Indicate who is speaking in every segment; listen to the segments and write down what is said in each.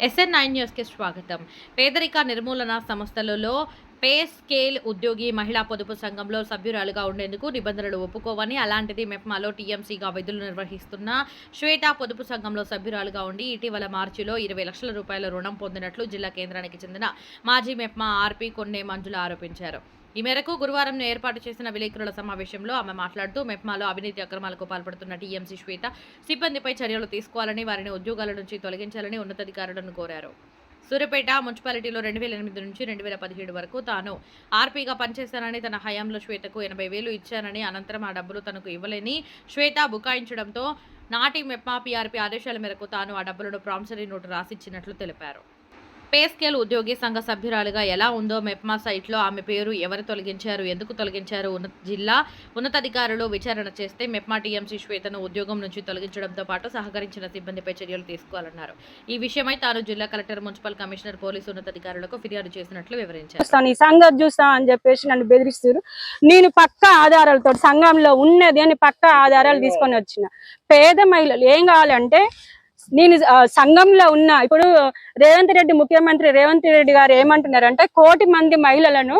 Speaker 1: SN nine న్యూస్కి స్వాగతం. పేదరిక నిర్మూలన సంస్థలలో పే స్కేల్ ఉద్యోగి మహిళా పొదుపు సంఘంలో సభ్యురాలుగా ఉండేందుకు నిబంధనలు ఒప్పుకోవని అలాంటిది మెప్మాలో టీఎంసీగా విధులు నిర్వహిస్తున్న శ్వేత పొదుపు సంఘంలో సభ్యురాలుగా ఉండి ఇటీవల మార్చిలో ఇరవై లక్షల రూపాయల రుణం పొందినట్లు జిల్లా కేంద్రానికి చెందిన మాజీ మెప్మా ఆర్పీ కొన్నే మంజుల ఆరోపించారు. ఈ మేరకు గురువారం ఏర్పాటు చేసిన విలేకరుల సమావేశంలో ఆమె మాట్లాడుతూ మెప్మాలో అవినీతి అక్రమాలకు పాల్పడుతున్న టీఎంసీ శ్వేత సిబ్బందిపై చర్యలు తీసుకోవాలని వారిని ఉద్యోగాల నుంచి తొలగించాలని ఉన్నతాధికారులను కోరారు. సూర్యపేట మున్సిపాలిటీలో రెండు వేల ఎనిమిది నుంచి రెండు వేల పదిహేడు వరకు తాను ఆర్పీగా పనిచేశానని తన హయాంలో శ్వేతకు ఎనభై వేలు ఇచ్చానని అనంతరం ఆ డబ్బులు తనకు ఇవ్వలేని శ్వేత బుకాయించడంతో నాటి మెప్మా పీఆర్పీ ఆదేశాల మేరకు తాను ఆ డబ్బులను ప్రామిసరీ నోటు రాసిచ్చినట్లు తెలిపారు. పే స్కేల్ ఉద్యోగి సంఘ సభ్యురాలుగా ఎలా ఉందో మెప్మా సైట్లో ఆమె పేరు ఎవరు తొలగించారు ఎందుకు తొలగించారు? ఉన్న జిల్లా ఉన్నతాధికారులు విచారణ చేస్తే మెప్మా టీఎంసీ శ్వేతను ఉద్యోగం నుంచి తొలగించడంతో పాటు సహకరించిన సిబ్బందిపై చర్యలు తీసుకోవాలన్నారు. ఈ విషయమై తాను జిల్లా కలెక్టర్ మున్సిపల్ కమిషనర్ పోలీసు ఉన్నతాధికారులకు ఫిర్యాదు చేసినట్లు వివరించారు.
Speaker 2: చూస్తాను ఈ సంఘం చూస్తా అని చెప్పేసి నన్ను బెదిరిస్తారు నేను పక్క ఆధారాలతో సంఘంలో ఉన్నది అని పక్క ఆధారాలు తీసుకొని వచ్చిన. పేద మహిళలు ఏం కావాలంటే నేను సంఘంలో ఉన్న ఇప్పుడు రేవంత్ రెడ్డి ముఖ్యమంత్రి రేవంత్ రెడ్డి గారు ఏమంటున్నారంటే కోటి మంది మహిళలను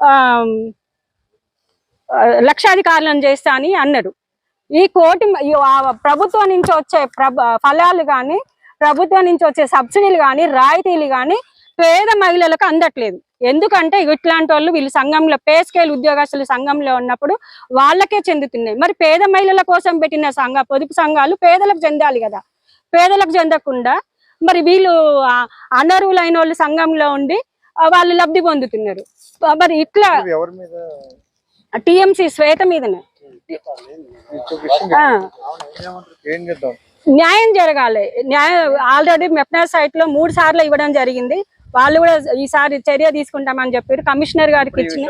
Speaker 2: ఆ లక్షాధికారులను చేస్తా అని అన్నారు. ఈ కోటి ప్రభుత్వం నుంచి వచ్చే ప్రభ ఫలాలు కానీ ప్రభుత్వం నుంచి వచ్చే సబ్సిడీలు కానీ రాయితీలు కానీ పేద మహిళలకు అందట్లేదు. ఎందుకంటే ఇట్లాంటి వాళ్ళు వీళ్ళు సంఘంలో పే స్కేల్ ఉద్యోగస్తులు సంఘంలో ఉన్నప్పుడు వాళ్ళకే చెందుతున్నాయి. మరి పేద మహిళల కోసం పెట్టిన సంఘ పొదుపు సంఘాలు పేదలకు చెందాలి కదా. పేదలకు చెందకుండా మరి వీళ్ళు ఆ, అనర్హులైన వాళ్ళు సంఘంలో ఉండి వాళ్ళు లబ్ధి పొందుతున్నారు. మరి ఇట్లా టిఎంసి శ్వేత మీదనే. న్యాయం జరగాలి. న్యాయం ఆల్రెడీ మెప్నా సైట్లో మూడు సార్లు ఇవ్వడం జరిగింది. వాళ్ళు కూడా ఈసారి చర్య తీసుకుంటామని చెప్పారు. కమిషనర్ గారికి ఇచ్చిన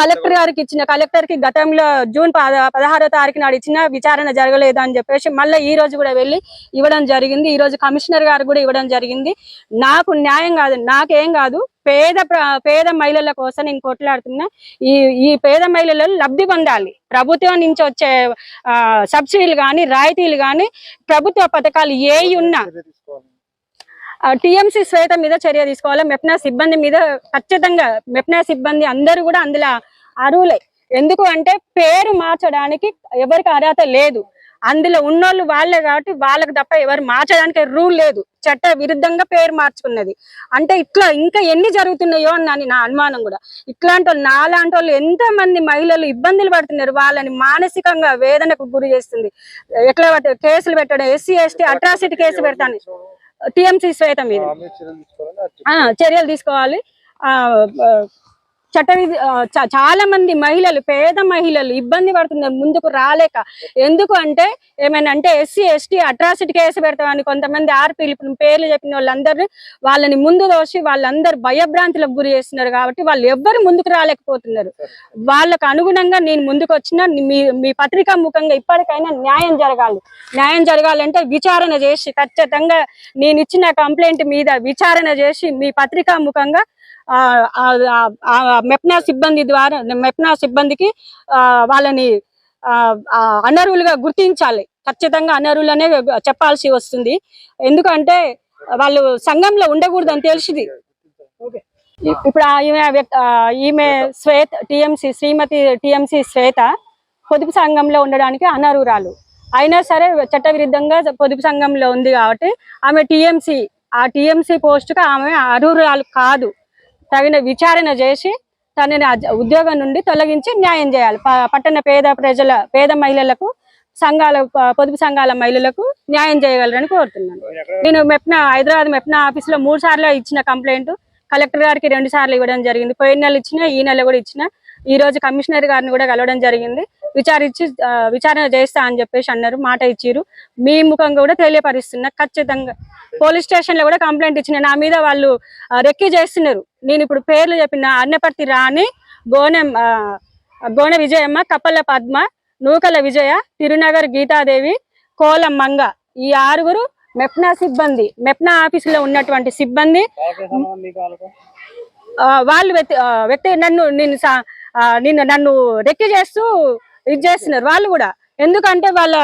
Speaker 2: కలెక్టర్ గారికి ఇచ్చిన కలెక్టర్కి గతంలో జూన్ పద- పదహారో తారీఖు నాడు ఇచ్చిన విచారణ జరగలేదు అని చెప్పేసి మళ్ళీ ఈ రోజు కూడా వెళ్ళి ఇవ్వడం జరిగింది. ఈ రోజు కమిషనర్ గారు కూడా ఇవ్వడం జరిగింది. నాకు న్యాయం కాదు నాకేం కాదు. పేద పేద మహిళల కోసం నేను కొట్లాడుతున్నా ఈ ఈ పేద మహిళలు లబ్ధి పొందాలి. ప్రభుత్వం నుంచి వచ్చే సబ్సిడీలు కానీ రాయితీలు కానీ ప్రభుత్వ పథకాలు ఏ ఉన్నా టిఎంసి శ్వేత మీద చర్య తీసుకోవాలి. మెప్నా సిబ్బంది మీద ఖచ్చితంగా మెప్నా సిబ్బంది అందరూ కూడా అందులో అరువులే ఎందుకు అంటే పేరు మార్చడానికి ఎవరికి అర్హత లేదు. అందులో ఉన్నోళ్ళు వాళ్ళే కాబట్టి వాళ్ళకి తప్ప ఎవరు మార్చడానికి రూల్ లేదు. చట్ట విరుద్ధంగా పేరు మార్చుకున్నది. అంటే ఇట్లా ఇంకా ఎన్ని జరుగుతున్నాయో అని నా అనుమానం కూడా. ఇట్లాంటి వాళ్ళు నాలాంటి వాళ్ళు ఎంత మంది మహిళలు ఇబ్బందులు పడుతున్నారు. వాళ్ళని మానసికంగా వేదనకు గురి చేస్తుంది. ఎట్లా కేసులు పెట్టడం ఎస్సీ ఎస్టీ అట్రాసిటీ కేసు పెడతాను. టిఎంసి శ్వేత మీద
Speaker 3: ఆమె చర్యలు తీసుకోవాలని అది
Speaker 2: ఆ, చర్యలు తీసుకోవాలి. ఆ, చట్ట చాలా మంది మహిళలు పేద మహిళలు ఇబ్బంది పడుతున్నారు ముందుకు రాలేక. ఎందుకు అంటే ఏమైనా అంటే ఎస్సీ ఎస్టీ అట్రాసిటీ కేసు పెడతామని కొంతమంది ఆర్పీలు ఇప్పుడు పేర్లు చెప్పిన వాళ్ళందరినీ వాళ్ళని ముందు దోసి వాళ్ళందరూ భయభ్రాంతులకు గురి చేస్తున్నారు కాబట్టి వాళ్ళు ఎవ్వరు ముందుకు రాలేకపోతున్నారు. వాళ్ళకు అనుగుణంగా నేను ముందుకు వచ్చిన మీ మీ పత్రికా ముఖంగా ఇప్పటికైనా న్యాయం జరగాలి. న్యాయం జరగాలంటే విచారణ చేసి ఖచ్చితంగా నేను ఇచ్చిన కంప్లైంట్ మీద విచారణ చేసి మీ పత్రికా ముఖంగా మెప్నా సిబ్బంది ద్వారా మెప్నా సిబ్బందికి ఆ, వాళ్ళని అనర్హులుగా గుర్తించాలి. ఖచ్చితంగా అనర్హులనే చెప్పాల్సి వస్తుంది. ఎందుకంటే వాళ్ళు సంఘంలో ఉండకూడదని తెలిసింది. ఇప్పుడు ఈమె ఈమె శ్వేత టిఎంసి శ్రీమతి టిఎంసి శ్వేత పొదుపు సంఘంలో ఉండడానికి అనర్హురాలు. అయినా సరే చట్ట విరుద్ధంగా పొదుపు సంఘంలో ఉంది కాబట్టి ఆమె టిఎంసి ఆ టిఎంసి పోస్టుకు ఆమె అర్హురాలు కాదు. తగిన విచారణ చేసి తనని ఉద్యోగం నుండి తొలగించి న్యాయం చేయాలి. పట్టణ పేద ప్రజల పేద మహిళలకు సంఘాల పొదుపు సంఘాల మహిళలకు న్యాయం చేయగలరని కోరుతున్నాను. నేను మెప్నా హైదరాబాద్ మెప్నా ఆఫీస్లో మూడు సార్లు ఇచ్చిన కంప్లైంట్. కలెక్టర్ గారికి రెండు సార్లు ఇవ్వడం జరిగింది. పోయిన నెల ఇచ్చిన ఈ నెల కూడా ఇచ్చిన. ఈ రోజు కమిషనర్ గారిని కూడా కలవడం జరిగింది. విచారించి విచారణ చేస్తా అని చెప్పేసి అన్నారు మాట ఇచ్చారు మీ ముఖంగా కూడా తెలియపరుస్తున్నా. ఖచ్చితంగా పోలీస్ స్టేషన్లో కూడా కంప్లైంట్ ఇచ్చిన నా మీద వాళ్ళు ఆ, రెక్కి చేస్తున్నారు. నేను ఇప్పుడు పేర్లు చెప్పిన అన్నపర్తి రాణి గోనెం గోనె విజయమ్మ కప్పల పద్మ నూకల విజయ తిరునగర్ గీతాదేవి కోలం మంగ. ఈ ఆరుగురు మెప్నా సిబ్బంది మెప్నా ఆఫీసులో ఉన్నటువంటి సిబ్బంది. వాళ్ళు వ్యక్తి వ్యక్తి నన్ను నేను నిన్ను నన్ను రెక్కి చేస్తూ ఇది చేస్తున్నారు వాళ్ళు కూడా. ఎందుకంటే వాళ్ళ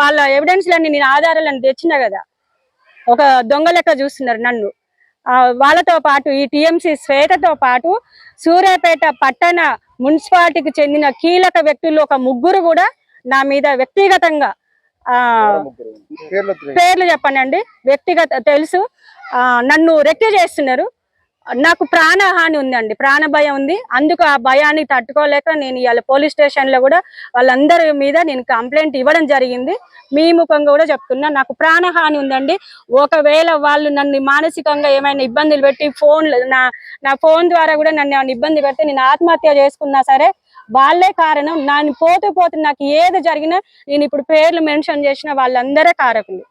Speaker 2: వాళ్ళ ఎవిడెన్స్ లన్నీ నేను ఆధారాలను తెచ్చిన కదా. ఒక దొంగ లెక్క చూస్తున్నారు నన్ను. ఆ, వాళ్ళతో పాటు ఈ టిఎంసి శ్వేతతో పాటు సూర్యాపేట పట్టణ మున్సిపాలిటీకి చెందిన కీలక వ్యక్తులు ఒక ముగ్గురు కూడా నా మీద వ్యక్తిగతంగా
Speaker 3: పేర్లు
Speaker 2: చెప్పనండి. వ్యక్తిగత తెలుసు. నన్ను రెక్కి చేస్తున్నారు. నాకు ప్రాణహాని ఉందండి ప్రాణ భయం ఉంది. అందుకు ఆ భయాన్ని తట్టుకోలేక నేను ఇవాళ పోలీస్ స్టేషన్లో కూడా వాళ్ళందరి మీద నేను కంప్లైంట్ ఇవ్వడం జరిగింది. మీ ముఖంగా కూడా చెప్తున్నా నాకు ప్రాణహాని ఉందండి. ఒకవేళ వాళ్ళు నన్ను మానసికంగా ఏమైనా ఇబ్బందులు పెట్టి ఫోన్ నా నా ఫోన్ ద్వారా కూడా నన్ను ఏమైనా ఇబ్బంది పెడితే నేను ఆత్మహత్య చేసుకున్నా సరే వాళ్ళే కారణం. నన్ను పోతూ పోతూ నాకు ఏది జరిగినా నేను ఇప్పుడు పేర్లు మెన్షన్ చేసిన వాళ్ళందరే కారకులు.